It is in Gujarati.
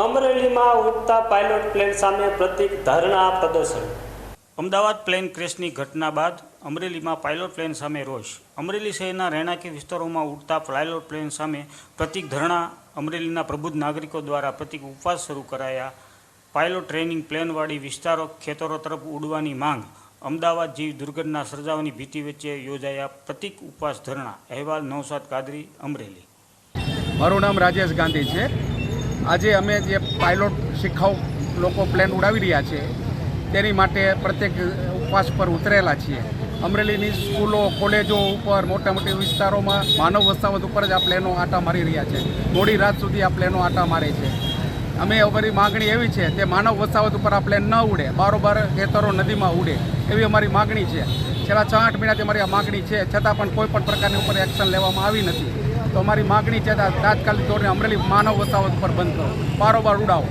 અમરેલીમાં ઉડતા પાયલોટ પ્લેન સામે પ્રતિક ધરણા પ્રદર્શન. અમદાવાદ પ્લેન ક્રેશની ઘટના બાદ અમરેલીમાં પાયલોટ પ્લેન સામે રોષ. અમરેલી શહેરના રહેણાંકી વિસ્તારોમાં ઉડતા પાયલોટ પ્લેન સામે પ્રતિક ધરણા અમરેલીના પ્રબુદ્ધ નાગરિકો દ્વારા પ્રતિક ઉપવાસ શરૂ કરાયા. પાયલોટ ટ્રેનિંગ પ્લેનવાળી વિસ્તારો ખેતરો તરફ ઉડવાની માંગ. અમદાવાદ જેવી દુર્ઘટના સર્જાવાની ભીતિ વચ્ચે યોજાયા પ્રતિક ઉપવાસ ધરણા. અહેવાલ નવસાદ કાદરી અમરેલી. મારું નામ રાજેશ ગાંધી છે. આજે અમે જે પાયલોટ શિખાઉ લોકો પ્લેન ઉડાવી રહ્યા છે, તેની માટે પ્રત્યેક ઉપવાસ પર ઉતરેલા છીએ. અમરેલીની સ્કૂલો, કોલેજો ઉપર, મોટા મોટી વિસ્તારોમાં માનવ વસાવત ઉપર જ આ પ્લેનો આટા મારી રહ્યા છે. મોડી રાત સુધી આ પ્લેનો આટા મારે છે. અમે અમારી માગણી એવી છે કે માનવ વસાવત ઉપર આ પ્લેન ન ઉડે, બારોબાર ખેતરો નદીમાં ઉડે, એવી અમારી માગણી છે. છેલ્લા છ આઠ મહિનાથી અમારી આ માગણી છે, છતાં પણ કોઈ પણ પ્રકારની ઉપર એક્શન લેવામાં આવી નથી. તો અમારી માગણી છે તાત્કાલિક ધોરણે અમરેલી માનવ વસાવત પર બંધ કરો. બારોબાર ઉડાવો.